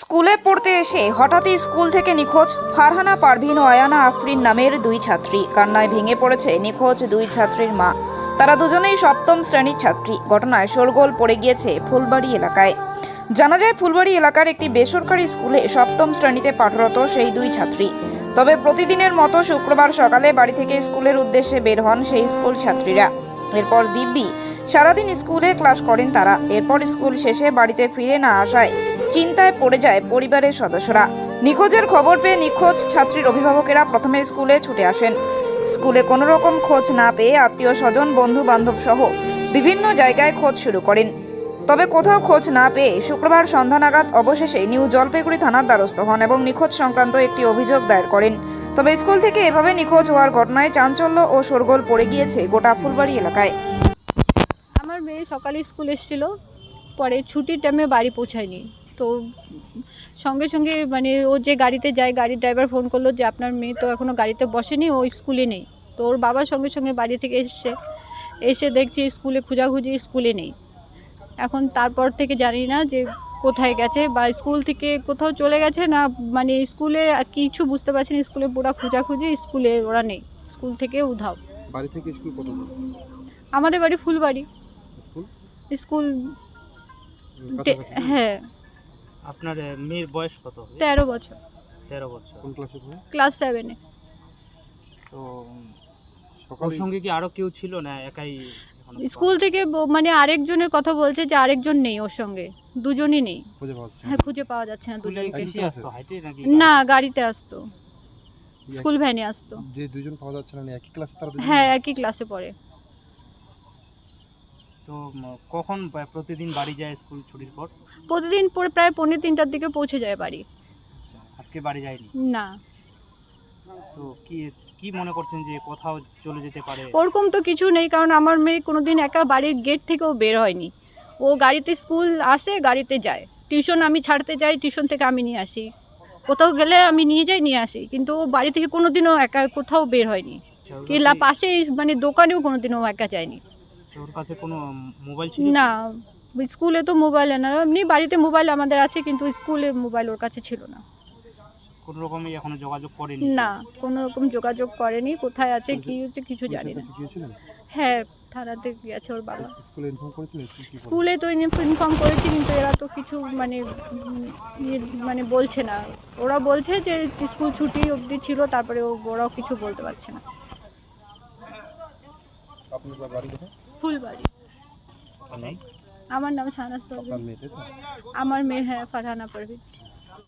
স্কুলে পড়তে এসে হঠাৎই স্কুল থেকে নিখোঁজ ফারহানা পারভিন ও আয়ানা আফরিন নামের দুই ছাত্রী। কান্নায় ভেঙে পড়েছে নিখোঁজ দুই ছাত্রীর মা। তারা দুজনেই সপ্তম শ্রেণির ছাত্রী। ঘটনায় শোরগোল পড়ে গিয়েছে ফুলবাড়ি এলাকায়। জানা যায়, ফুলবাড়ি এলাকার একটি বেসরকারি স্কুলে সপ্তম শ্রেণীতে পাঠরত সেই দুই ছাত্রী। তবে প্রতিদিনের মতো শুক্রবার সকালে বাড়ি থেকে স্কুলের উদ্দেশ্যে বের হন সেই স্কুল ছাত্রীরা। এরপর দিব্যি সারাদিন স্কুলে ক্লাস করেন তারা। এরপর স্কুল শেষে বাড়িতে ফিরে না আসায় চিন্তায় পড়ে যায় পরিবারের সদস্যরা। নিখোঁজের খবর পেয়ে নিখোঁজ ছাত্রীর অভিভাবকেরা প্রথমে স্কুলে ছুটে আসেন। স্কুলে কোনো রকম খোঁজ না পেয়ে আত্মীয় স্বজন বন্ধু বান্ধব সহ বিভিন্ন জায়গায় খোঁজ শুরু করেন। তবে কোথাও খোঁজ না পেয়ে শুক্রবার সন্ধ্যা নাগাদ অবশেষে নিউ জলপাইগুড়ি থানার দ্বারস্থ হন এবং নিখোঁজ সংক্রান্ত একটি অভিযোগ দায়ের করেন। তবে স্কুল থেকে এভাবে নিখোঁজ হওয়ার ঘটনায় চাঞ্চল্য ও শোরগোল পড়ে গিয়েছে গোটা ফুলবাড়ি এলাকায়। আমার মেয়ে সকালে স্কুল এসেছিল, পরে ছুটির টাইমে বাড়ি পৌঁছায়নি। তো সঙ্গে সঙ্গে মানে ও যে গাড়িতে যায় গাড়ির ড্রাইভার ফোন করল যে আপনার মেয়ে তো এখনও গাড়িতে বসেনি ও স্কুলে নেই। তো ওর বাবা সঙ্গে সঙ্গে বাড়ি থেকে এসছে। এসে দেখছি স্কুলে খোঁজাখুঁজি স্কুলে নেই। এখন তারপর থেকে জানি না যে কোথায় গেছে বা স্কুল থেকে কোথাও চলে গেছে না মানে স্কুলে কিছু বুঝতে পারছি না স্কুলে পুরো খোঁজাখুঁজি স্কুলে ওরা নেই। স্কুল থেকে উধাও। বাড়ি থেকে স্কুল কত আমাদের বাড়ি ফুলবাড়ি। স্কুল স্কুল হ্যাঁ। আপনার মেয়ের বয়স কত হবে? তেরো বছর। তেরো বছর। কোন ক্লাসে পড়ে? ক্লাস সেভেনে তো উম, ওর সঙ্গে কি আরও কেউ ছিল না একাই স্কুল থেকে ব- মানে আরেকজনের কথা বলছে যে আরেকজন নেই ওর সঙ্গে। দুজনই নেই। খুঁজে পাওয়া যাচ্ছে না। হ্যাঁ খুঁজে পাওয়া যাচ্ছে না নাকি না গাড়িতে? আসতো। স্কুল ভ্যানে আসতো। যে দুজন পাওয়া যাচ্ছে না মানে একই ক্লাসে তারা দুজন হ্যাঁ একই ক্লাসে পড়ে। তো কখন প্রতিদিন বাড়ি যায় স্কুল ছুটির পর? প্রতিদিন পরে প্রায় পৌনে তিনটার দিকে পৌঁছে যায় বাড়ি। আচ্ছা, আজকে বাড়ি যায়নি? না। তো কি কি মনে করছেন যে কোথাও চলে যেতে পারে? ওরকম তো কিছু নেই কারণ আমার মেয়ে কোনোদিন একা বাড়ির গেট থেকেও বের হয়নি। ও গাড়িতে স্কুল আসে গাড়িতে যায়। টিউশন আমি ছাড়তে যাই টিউশন থেকে আমি নিয়ে আসি। কোথাও গেলে আমি নিয়ে যাই নিয়ে আসি। কিন্তু ও বাড়ি থেকে কোনোদিনও একা কোথাও বের হয়নি। আচ্ছা, কি লা কাছে- পাশে মানে দোকানেও কোনোদিনও একা যায়নি। ওর কাছে কোনো মোবাইল ছিল না স্কুলে তো মোবাইল না। এমনি বাড়িতে মোবাইল আমাদের আছে কিন্তু স্কুলে মোবাইল ওর কাছে ছিল না। কোনো রকমই এখনও যোগাযোগ করেনি? না কোনো রকম যোগাযোগ করেনি। কোথায় আছে কি হচ্ছে কিছু জানি না। হ্যাঁ থানাতে গিয়েছে ওর বাবা। স্কুলে ইনফর্ম করেছিলেন স্কুল কি বলে? স্কুলে তো ইনফর্ম করেছি কিন্তু এরা তো কিছু মানে ইয়ে মানে বলছে না। ওরা বলছে যে স্কুল ছুটি অবধি ছিল তারপরে ও- ওরাও কিছু বলতে পারছে না। আপনার বাড়ি কোথায়? ফুলবাড়ি। আমার নাম শাহনাজ আমার মেয়ে হ্যাঁ ফারহানা পারভিন